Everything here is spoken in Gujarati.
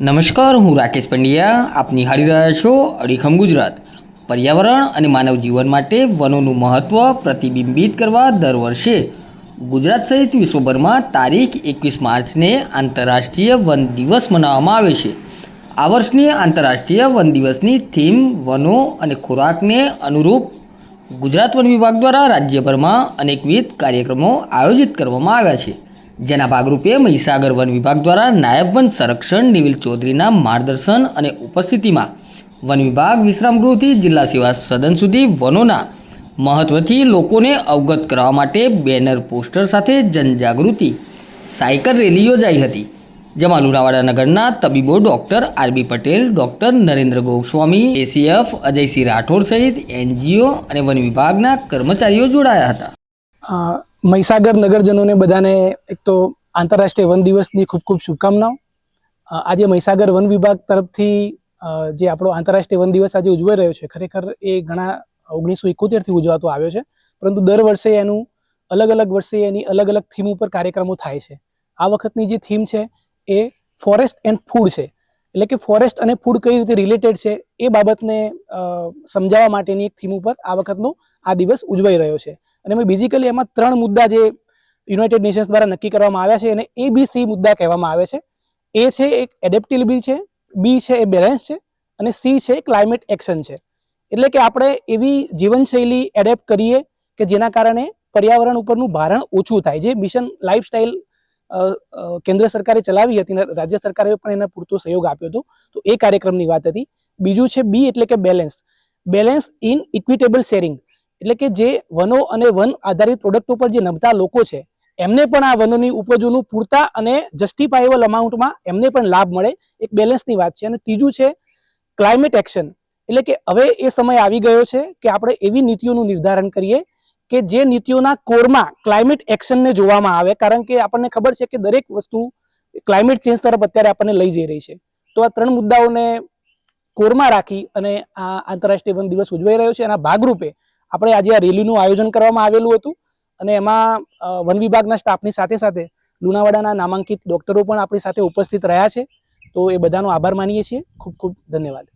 નમસ્કાર, હું રાકેશ પંડ્યા. આપ નિહાળી રહ્યા છો અડીખમ ગુજરાત. પર્યાવરણ અને માનવ જીવન માટે વનોનું મહત્ત્વ પ્રતિબિંબિત કરવા દર વર્ષે ગુજરાત સહિત વિશ્વભરમાં તારીખ એકવીસ માર્ચને આંતરરાષ્ટ્રીય વન દિવસ મનાવવામાં આવે છે. આ વર્ષની આંતરરાષ્ટ્રીય વન દિવસની થીમ વનો અને ખોરાકને અનુરૂપ ગુજરાત વન વિભાગ દ્વારા રાજ્યભરમાં અનેકવિધ કાર્યક્રમો આયોજિત કરવામાં આવ્યા છે. જેના ભાગરૂપે મહીસાગર વન વિભાગ દ્વારા નાયબ વન સંરક્ષણ નિવિલ ચૌધરીના માર્ગદર્શન અને ઉપસ્થિતિમાં વન વિભાગ વિશ્રામગૃહથી જિલ્લા સેવા સદન સુધી વનોના મહત્ત્વથી લોકોને અવગત કરવા માટે બેનર પોસ્ટર સાથે જનજાગૃતિ સાયકલ રેલી યોજાઈ હતી, જેમાં લુણાવાડા નગરના તબીબો doctor RB Patel, doctor Narendra Goswami ACF Ajaysinh Rathod સહિત એનજીઓ અને વન વિભાગના કર્મચારીઓ જોડાયા હતા. મહીસાગર નગરજનોને બધાને એક તો આંતરરાષ્ટ્રીય વન દિવસની ખૂબ ખૂબ શુભકામનાઓ. આજે મહીસાગર વન વિભાગ તરફથી જે આપણો આંતરરાષ્ટ્રીય વન દિવસ આજે ઉજવાઈ રહ્યો છે, ખરેખર એ ઘણા ઓગણીસો એકોતેરથી ઉજવાતો આવ્યો છે, પરંતુ દર વર્ષે એનું અલગ અલગ વર્ષે એની અલગ અલગ થીમ ઉપર કાર્યક્રમો થાય છે. આ વખતની જે થીમ છે એ ફોરેસ્ટ એન્ડ ફૂડ છે. એટલે કે ફોરેસ્ટ અને ફૂડ કઈ રીતે રિલેટેડ છે એ બાબતને સમજાવવા માટેની એક થીમ ઉપર આ વખતનો આ દિવસ ઉજવાઈ રહ્યો છે. અને એમાં બેઝિકલી એમાં ત્રણ મુદ્દા જે યુનાઇટેડ નેશન્સ દ્વારા નક્કી કરવામાં આવ્યા છે અને એ બી સી મુદ્દા કહેવામાં આવે છે. એ છે એક એડેપ્ટેબિલિટી છે બી છે એ બેલેન્સ છે, અને સી છે ક્લાઇમેટ એક્શન છે. એટલે કે આપણે એવી જીવનશૈલી એડેપ્ટ કરીએ કે જેના કારણે પર્યાવરણ ઉપરનું ભારણ ઓછું થાય. જે મિશન લાઇફસ્ટાઇલ કેન્દ્ર સરકારે ચલાવી હતી અને રાજ્ય સરકારે પણ એને પૂરતો સહયોગ આપ્યો હતો. તો એ કાર્યક્રમની વાત હતી. બીજું છે બી એટલે કે balance balance in equitable sharing એટલે કે જે વનો અને વન આધારિત પ્રોડક્ટ ઉપર જે નમતા લોકો છે, એમને પણ આ વનોની ઉપજોનું પૂરતા અને જસ્ટિફાયેબલ અમાઉન્ટમાં એમને પણ લાભ મળે. એક બેલેન્સની વાત છે. અને ત્રીજું છે ક્લાઇમેટ એક્શન એટલે કે હવે એ સમય આવી ગયો છે કે આપણે એવી નીતિઓનું નિર્ધારણ કરીએ કે જે નીતિઓના કોરમાં ક્લાઇમેટ એક્શનને જોવામાં આવે. કારણ કે આપણને ખબર છે કે દરેક વસ્તુ ક્લાઇમેટ ચેન્જ તરફ અત્યારે આપણને લઈ જઈ રહી છે. તો આ ત્રણ મુદ્દાઓને કોરમાં રાખી અને આ આંતરરાષ્ટ્રીય વન દિવસ ઉજવાઈ રહ્યો છે. એના ભાગરૂપે આપણે આજે આ રેલીનું આયોજન કરવામાં આવેલું હતું અને એમાં વન વિભાગના સ્ટાફની સાથે સાથે લુણાવાડાના નામાંકિત ડૉક્ટરો પણ આપણી સાથે ઉપસ્થિત રહ્યા છે. તો એ બધાનો આભાર માનીએ છીએ. ખૂબ ખૂબ ધન્યવાદ.